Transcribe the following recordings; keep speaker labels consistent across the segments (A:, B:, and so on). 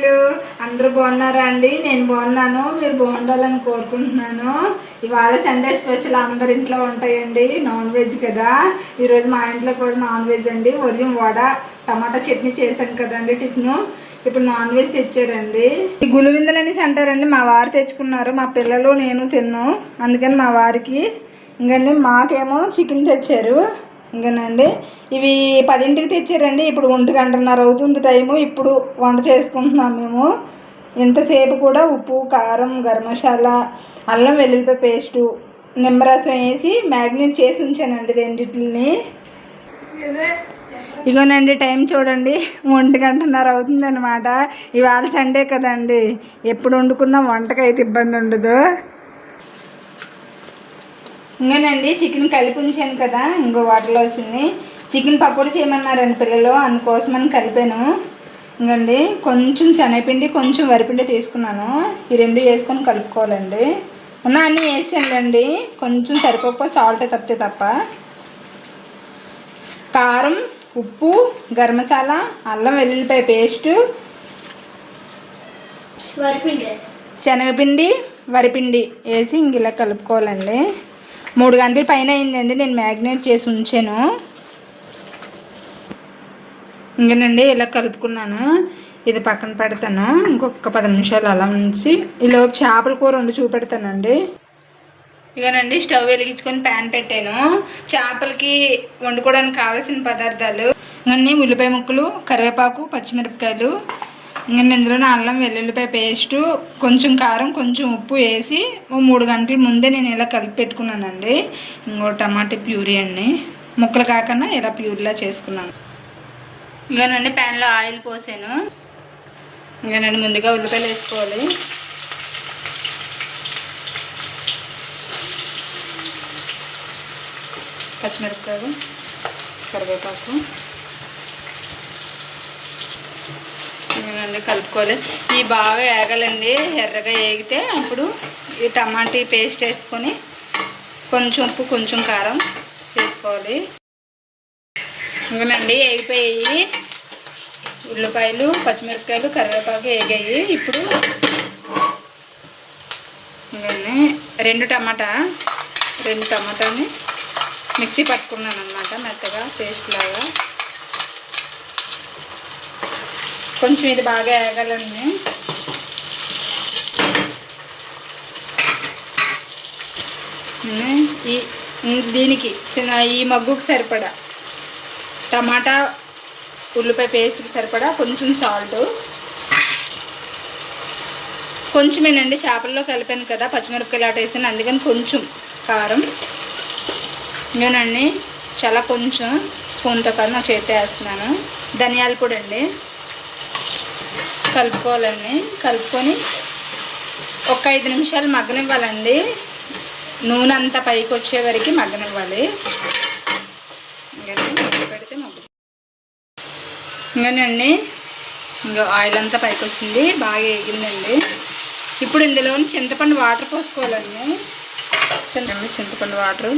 A: అమ్మాయిలు అందరూ బాగున్నారా అండి? నేను బాగున్నాను. మీరు బాగుండాలని కోరుకుంటున్నాను. ఇవాళ సండే స్పెషల్ అందరి ఇంట్లో ఉంటాయండి. నాన్ వెజ్ కదా. ఈరోజు మా ఇంట్లో కూడా నాన్ వెజ్ అండి. ఉదయం వడ టమాటా చట్నీ చేశాను కదండి టిఫిన్. ఇప్పుడు నాన్ వెజ్ తెచ్చారండి. ఈ గులివిందలు అనేసి అంటారండి. మా వారు తెచ్చుకున్నారు. మా పిల్లలు నేను తిన్నాం. అందుకని మా వారికి. ఇంకండి మాకేమో చికెన్ తెచ్చారు. ఇంకేనండి? ఇవి పదింటికి తెచ్చారండి. ఇప్పుడు ఒంటి గంటన్నర అవుతుంది టైము. ఇప్పుడు వంట చేసుకుంటున్నాం మేము. ఇంతసేపు కూడా ఉప్పు కారం గరం మసాలా అల్లం వెల్లుల్లిపాయ పేస్టు నిమ్మరసం వేసి మ్యాగ్నేట్ చేసి ఉంచానండి రెండిటిని ఇగోనండి టైం చూడండి. ఒంటి గంటన్నర అవుతుంది అనమాట ఇవాళ సండే కదండి. ఎప్పుడు వండుకున్నా వంటకైతే ఇబ్బంది ఉండదు ఇంకేనండి చికెన్ కలిపి ఉంచాను కదా ఇంకో వాటర్లో వచ్చింది. చికెన్ పకోడీ చేయమన్నారండి పిల్లలు అందుకోసమని కలిపాను. ఇంకండి కొంచెం శనగపిండి కొంచెం వరిపిండి తీసుకున్నాను. ఈ రెండు వేసుకొని కలుపుకోవాలండి. ఉన్న అన్నీ వేసానులేండి కొంచెం సరిపోకపోతే సాల్ట్ తప్పితే తప్ప. కారం ఉప్పు గరం మసాలా అల్లం వెల్లుల్లిపాయ పేస్టు
B: వరిపిండి.
A: శనగపిండి వరిపిండి వేసి ఇంక ఇలా కలుపుకోవాలండి. మూడు గంటల పైన అయిందండి నేను మ్యాగ్నేట్ చేసి ఉంచాను. ఇంకనండి ఇలా కలుపుకున్నాను. ఇది పక్కన పెడతాను. ఇంకొక పది నిమిషాలు అలా ఉంచి ఇలా చేపల కూర వండి చూపెడతానండి. ఇగోనండి స్టవ్ వెలిగించుకొని ప్యాన్ పెట్టాను. చేపలకి వండుకోవడానికి కావాల్సిన పదార్థాలు ఇవన్నీ ఉల్లిపాయ ముక్కలు కరివేపాకు పచ్చిమిరపకాయలు ఇంకా ఇందులో అల్లం వెల్లుల్లిపాయ పేస్టు కొంచెం కారం కొంచెం ఉప్పు వేసి ఓ మూడు గంటల ముందే నేను ఇలా కలిపి పెట్టుకున్నానండి. ఇంకో టమాటా ప్యూరీ అండి. ముక్కలు కాకుండా ఇలా ప్యూరీలా చేసుకున్నాను. ఇగోనండి ప్యాన్లో ఆయిల్ పోసాను. ఇంకానండి ముందుగా ఉల్లిపాయలు వేసుకోవాలి. పచ్చిమిరపకాయలు కరివేపాకు. ఇవన్నీ కలుపుకోవాలి. ఇవి బాగా ఏగాలండి. ఎర్రగా ఏగితే అప్పుడు ఈ టమాటీ పేస్ట్ వేసుకొని కొంచెం ఉప్పు కొంచెం కారం వేసుకోవాలి. ఇవ్వనండి వేగిపోయి ఉల్లిపాయలు పచ్చిమిరపకాయలు కరివేపాకు వేగాయి ఇప్పుడు ఇవన్నీ రెండు టమాటా రెండు టమాటాని మిక్సీ పట్టుకున్నాను అనమాట మెత్తగా పేస్ట్ లాగా. కొంచెం ఇది బాగా వేగాలండి ఈ దీనికి చిన్న ఈ మగ్గుకు సరిపడా టమాటా ఉల్లిపాయ పేస్ట్కి సరిపడా కొంచెం సాల్ట్ కొంచెమేనండి చేపల్లో కలిపాను కదా పచ్చిమిరపకాయలు ఆట వేసాను అందుకని కొంచెం కారం. నేనండి చాలా కొంచెం స్పూన్తో కాదు నా చేతి వేస్తున్నాను. ధనియాలు కూడా అండి. కలుపుకోవాలండి. కలుపుకొని ఒక ఐదు నిమిషాలు మగ్గనివ్వాలండి. నూనె అంతా పైకి వచ్చే వరకు మగ్గనివ్వాలి. ఇంకా పెడితే మగ్గు ఇంకానండి. ఇంకా ఆయిల్ అంతా పైకి వచ్చింది. బాగా వేగిందండి ఇప్పుడు ఇందులో చింతపండు వాటర్ పోసుకోవాలండి. చింతపండు చింతపండు వాటర్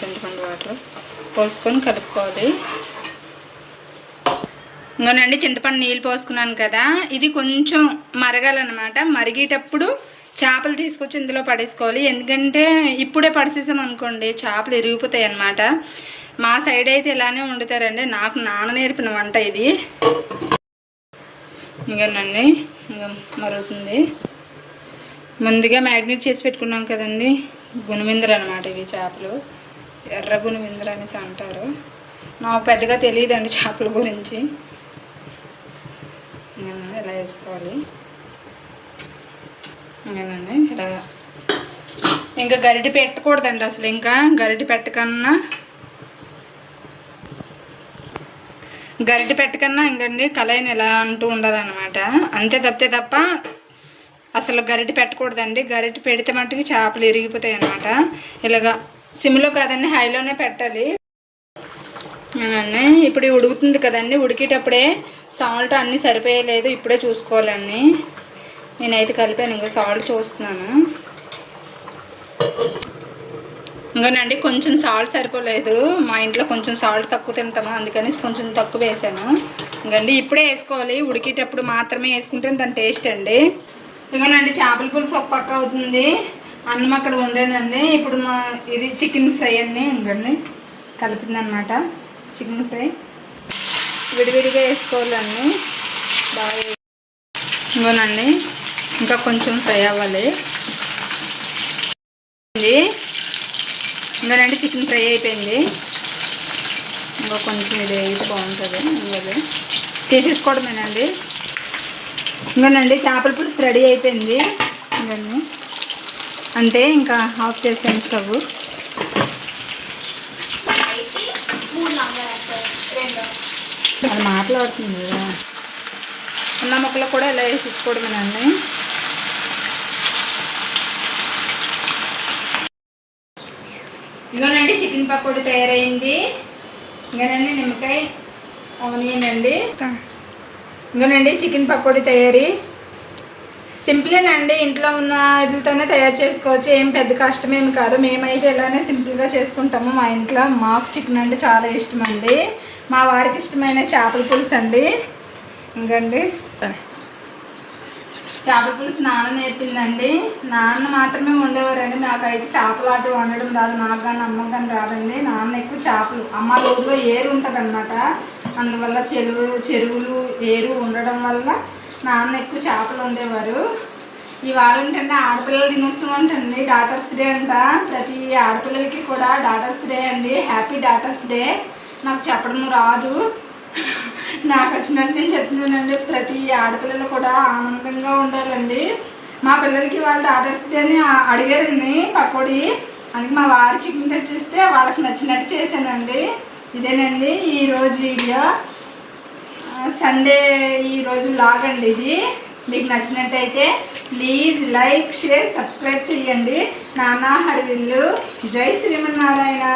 A: చింతపండు వాటర్ పోసుకొని కలుపుకోవాలి. ఇంకోనండి చింతపండు నీళ్ళు పోసుకున్నాను కదా ఇది కొంచెం మరగాలన్నమాట. మరిగేటప్పుడు చేపలు తీసుకొచ్చి ఇందులో పడేసుకోవాలి. ఎందుకంటే ఇప్పుడే పడిసేసాం అనుకోండి చేపలు ఇరిగిపోతాయి అన్నమాట మా సైడ్ అయితే ఇలానే వండుతారండి. నాకు నాన్న నేర్పిన వంట ఇది. ఇంకానండి ఇంకా మరుగుతుంది. ముందుగా మ్యాగ్నేట్ చేసి పెట్టుకున్నాం కదండి గుణవిందరు అనమాట ఇవి చేపలు. ఎర్ర గుణవిందరు అనేసి అంటారు. నాకు పెద్దగా తెలియదండి చేపల గురించి. ఇలా వేసుకోవాలి? ఇంకానండి ఇలా ఇంకా గరిటి పెట్టకూడదండి అసలు ఇంకా. గరిటి పెట్టకన్నా గరిటి పెట్టకన్నా ఇంకండి కళాయిని ఇలా అంటూ ఉండాలన్నమాట. అంతే తప్పితే తప్ప అసలు గరిటి పెట్టకూడదండి. గరిటి పెడితే మటుకు చేపలు ఇరిగిపోతాయి అన్నమాట ఇలాగా సిమ్లో కాదండి హైలోనే పెట్టాలి. అవునండి. ఇప్పుడు ఉడుకుతుంది కదండి. ఉడికేటప్పుడే సాల్ట్ అన్నీ సరిపోయలేదు. ఇప్పుడే చూసుకోవాలండి. నేనైతే కలిపాను. ఇంకా సాల్ట్ చూస్తున్నాను. ఇంకానండి కొంచెం సాల్ట్ సరిపోలేదు. మా ఇంట్లో కొంచెం సాల్ట్ తక్కువ తింటాము. అందుకని కొంచెం తక్కువ వేసాను. ఇంకండి ఇప్పుడే వేసుకోవాలి. ఉడికేటప్పుడు మాత్రమే వేసుకుంటే దాని టేస్ట్ అండి. ఇంకానండి చేపల పులుసు ఒక పక్క అవుతుంది. అన్నం అక్కడ ఉండేనండి ఇప్పుడు మా ఇది చికెన్ ఫ్రై అండి. ఇంకండి కలిపిందనమాట. Chicken fry. విడివిడిగా వేసుకోవాలండి బాగా ఇంకోనండి ఇంకా కొంచెం ఫ్రై అవ్వాలి. ఇది ఇంకోనండి చికెన్ ఫ్రై అయిపోయింది. ఇంకా కొంచెం ఇది అయితే బాగుంటుంది. ఇంకోది తీసేసుకోవడమేనండి. ఇంకోనండి చేపల పులుసు రెడీ అయిపోయింది. ఇంకండి అంతే ఇంకా ఆఫ్ చేసాను స్టవ్. అది మాట్లాడుతుంది కదా. ఉన్న ముక్కలు కూడా ఇలా వేసేసుకోవడమేనండి ఇగోనండి చికెన్ పకోడీ తయారైంది. ఇంకానండి నిమ్మకాయ ఆనియన్ అండి. ఇంకానండి చికెన్ పకోడీ తయారీ. సింపులేనండి ఇంట్లో ఉన్న వీటితోనే తయారు చేసుకోవచ్చు. ఏం పెద్ద కష్టమేమి కాదు. మేమైతే ఇలానే సింపుల్గా చేసుకుంటాము. మా ఇంట్లో మాకు చికెన్ అంటే చాలా ఇష్టం అండి. మా వారికి ఇష్టమైన చేపల పులుసు అండి. ఇంకండి. చేపల పులుసు నాన్న నేర్పిందండి. నాన్న మాత్రమే వండేవారండి. నాకైతే చేపలు అటు వండడం రాదు. నాకు కానీ అమ్మకి కానీ రాదండి. నాన్న ఎక్కువ చేపలు అమ్మ రోజులో ఏరు ఉంటుంది అందువల్ల చెరువు చెరువులు ఏరు ఉండడం వల్ల నాన్న ఎక్కువ చేపలు ఉండేవారు ఇవాళ ఏంటంటే ఆడపిల్లల దినోత్సవం అంటండి డాటర్స్ డే అంట. ప్రతి ఆడపిల్లలకి కూడా డాటర్స్ డే అండి. హ్యాపీ డాటర్స్ డే నాకు చెప్పడం రాదు. నాకు వచ్చినట్టు నేను చెప్తున్నానండి. ప్రతి ఆడపిల్లలు కూడా ఆనందంగా ఉండాలండి. మా పిల్లలకి వాళ్ళ డాటర్స్ డే అని అడిగారండి పకోడీ. అందుకే మా వారి చికెన్ తెచ్చిస్తే వాళ్ళకి నచ్చినట్టు చేశానండి. ఇదేనండి ఈరోజు వీడియో. సండే ఈరోజు లాగ్ అండి ఇది. మీకు నచ్చినట్టయితే ప్లీజ్ లైక్ షేర్ సబ్స్క్రైబ్ చేయండి నానా హరివిల్లు. జై శ్రీమన్నారాయణ.